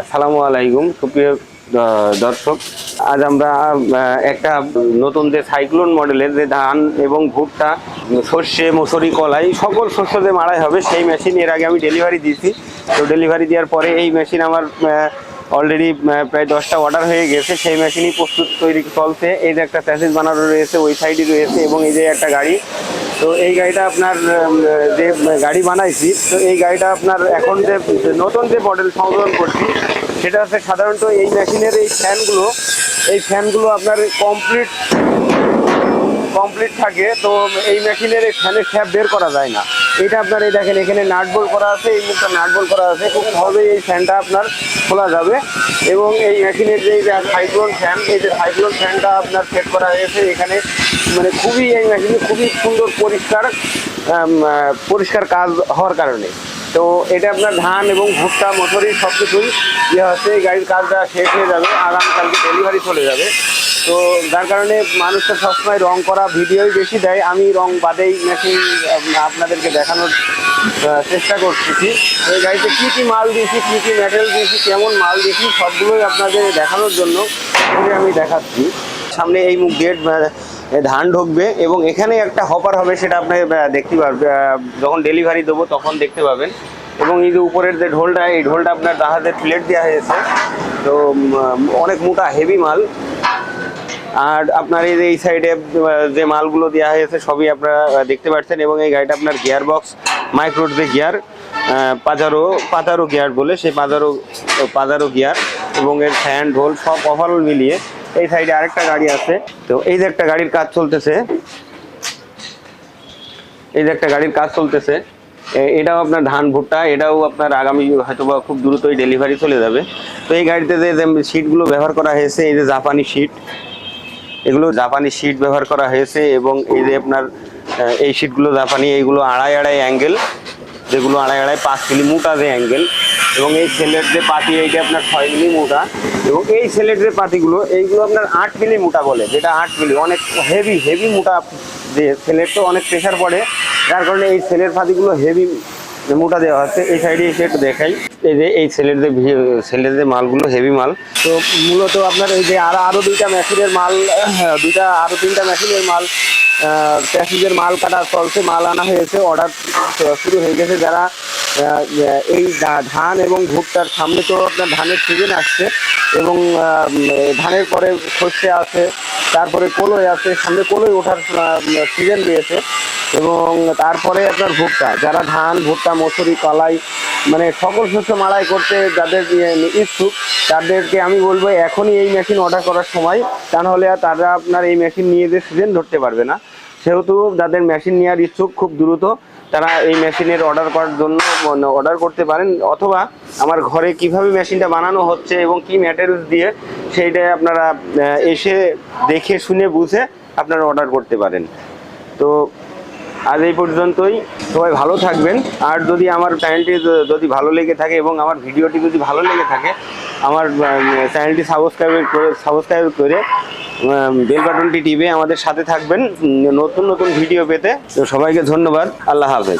আসসালামু আলাইকুম, সুপ্রিয় দর্শক। আজ আমরা একটা নতুন যে সাইক্লোন মডেলের যে ধান এবং ভুট্টা, সর্ষে, মসুরি, কলাই, সকল শস্য যে মাড়াই হবে সেই মেশিন এর আগে আমি ডেলিভারি দিয়েছি। তো ডেলিভারি দেওয়ার পরে এই মেশিন আমার অলরেডি প্রায় দশটা অর্ডার হয়ে গেছে। সেই মেশিনই প্রস্তুত তৈরি চলছে। এই যে একটা প্যাসেজ বানানো রয়েছে, ওই সাইডে রয়েছে এবং এই যে একটা গাড়ি তো এই গাড়িটা আপনার যে গাড়ি বানাইছি, তো এই গাড়িটা আপনার এখন যে নতুন যে মডেল সংশোধন করছি, সেটা হচ্ছে সাধারণত এই মেশিনের এই ফ্যানগুলো এই ফ্যানগুলো আপনার কমপ্লিট কমপ্লিট থাকে, তো এই মেশিনের এই ফ্যানের ট্যাপ বের করা যায় না। এটা আপনার এই দেখেন, এখানে নাট বল করা আছে, এই মুখটা নাট বল করা আছে। খুব সহজেই এই ফ্যানটা আপনার খোলা যাবে। এবং এই মেশিনের যে সাইক্লোন ফ্যান এই যে সাইক্লোন ফ্যানটা আপনার সেট করা হয়েছে এখানে মানে খুবই এই মেশিনে খুবই সুন্দর পরিষ্কার পরিষ্কার কাজ হওয়ার কারণে। তো এটা আপনার ধান এবং ভুট্টা মটরি সব কিছুই ইয়ে হচ্ছে, এই গাড়ির কাজটা শেষ হয়ে যাবে আগামীকালকে ডেলিভারি চলে যাবে। তো যার কারণে মানুষ তো সবসময় রং করা ভিডিওই বেশি দেয়। আমি রং বাদেই মেশিন আপনাদেরকে দেখানোর চেষ্টা করতেছি। এই গাড়িতে কী কী মাল দিয়েছি, কী কী মেটেরিয়াল দিয়েছি, কেমন মাল দিয়েছি, সবগুলোই আপনাদের দেখানোর জন্য আমি দেখাচ্ছি। সামনে এই মুখ গেট ধান ঢুকবে এবং এখানে একটা হপার হবে, সেটা আপনি দেখতে পারবেন যখন ডেলিভারি দেবো, তখন দেখতে পাবেন। এবং এই যে উপরের যে ঢোলটা, এই ঢোলটা আপনার জাহাজের প্লেট দেওয়া হয়েছে। তো অনেক মোটা হেভি মাল। আর আপনার এই যে, এই সাইডে যে মালগুলো দেওয়া হয়েছে, সবই আপনারা দেখতে পাচ্ছেন এবং এই গাড়িটা আপনার গিয়ার বক্স মাইক্রোর যে গিয়ার পাজারো পাজারো গিয়ার বলে, সেই পাজারো পাজারো গিয়ার এবং এর ফ্যান ঢোল সব ওভারঅল মিলিয়ে এই সাইডে আরেকটা গাড়ি আছে। তো এই যে একটা গাড়ির কাজ চলতেছে। এই যে একটা গাড়ির কাজ চলতেছে। এটাও আপনার ধান ভুট্টা, এটাও আপনার আগামী হয়তো বা খুব দ্রুতই ডেলিভারি চলে যাবে। তো এই গাড়িতে যে সিটগুলো ব্যবহার করা হয়েছে, এই যে জাপানি সিট এগুলো জাপানি সিট ব্যবহার করা হয়েছে এবং এই যে আপনার এই সিটগুলো জাপানি, এইগুলো আড়াই আড়াই অ্যাঙ্গেল যেগুলো আড়াই আড়াই পাঁচ কিলি মোটা যে অ্যাঙ্গেল এবং এই সেলের যে পাতি এইটা আপনার ছয় মিলি মোটা, এবং এই সেলের যে পাতিগুলো এইগুলো আপনার আট মিলি মোটা বলে, যেটা আট মিলি অনেক হেভি হেভি মোটা যে সেলের তো অনেক প্রেশার পড়ে, যার কারণে এই সেলের পাতিগুলো হেভি মোটা দেওয়া হচ্ছে এই সাইডে এসে একটু দেখাই। এই যে এই সেলের যে মালগুলো হেভি মাল তো মূলত আপনার এই যে আরও আরও দুইটা মেশিনের মাল আহ, দুইটা আরও তিনটা মেশিনের মাল প্যাসেজের মাল কাটা চলছে মাল আনা হয়েছে অর্ডার শুরু হয়ে গেছে যারা এই ধান এবং ভুট্টার সামনে তো আপনার ধানের সিজন আসছে এবং ধানের পরে শস্যে আছে তারপরে কলই আছে সামনে কলই ওঠার সিজন রয়েছে। এবং তারপরে আপনার ভুট্টা। যারা ধান, ভুট্টা, মসুরি, কলাই মানে সকল শস্য মাড়াই করতে যাদের ইচ্ছুক, তাদেরকে আমি বলব এখনই এই মেশিন অর্ডার করার সময় তা নাহলে তারা আপনার এই মেশিন নিয়ে যে সিজন ধরতে পারবে না। সেহেতু যাদের মেশিন নেওয়ার ইচ্ছুক খুব দ্রুত তারা এই মেশিনের অর্ডার করার জন্য অর্ডার করতে পারেন। অথবা আমার ঘরে কীভাবে মেশিনটা বানানো হচ্ছে এবং কি ম্যাটেরিয়ালস দিয়ে সেইটাই আপনারা এসে দেখে শুনে বুঝে আপনারা অর্ডার করতে পারেন। তো আজ এই পর্যন্তই। সবাই ভালো থাকবেন। আর যদি আমার চ্যানেলটি যদি ভালো লেগে থাকে এবং আমার ভিডিওটি যদি ভালো লেগে থাকে, আমার চ্যানেলটি সাবস্ক্রাইব করে সাবস্ক্রাইব করে বেল বাটনটি আমাদের সাথে থাকবেন। নতুন নতুন ভিডিও পেতে। তো সবাইকে ধন্যবাদ। আল্লাহ হাফেজ।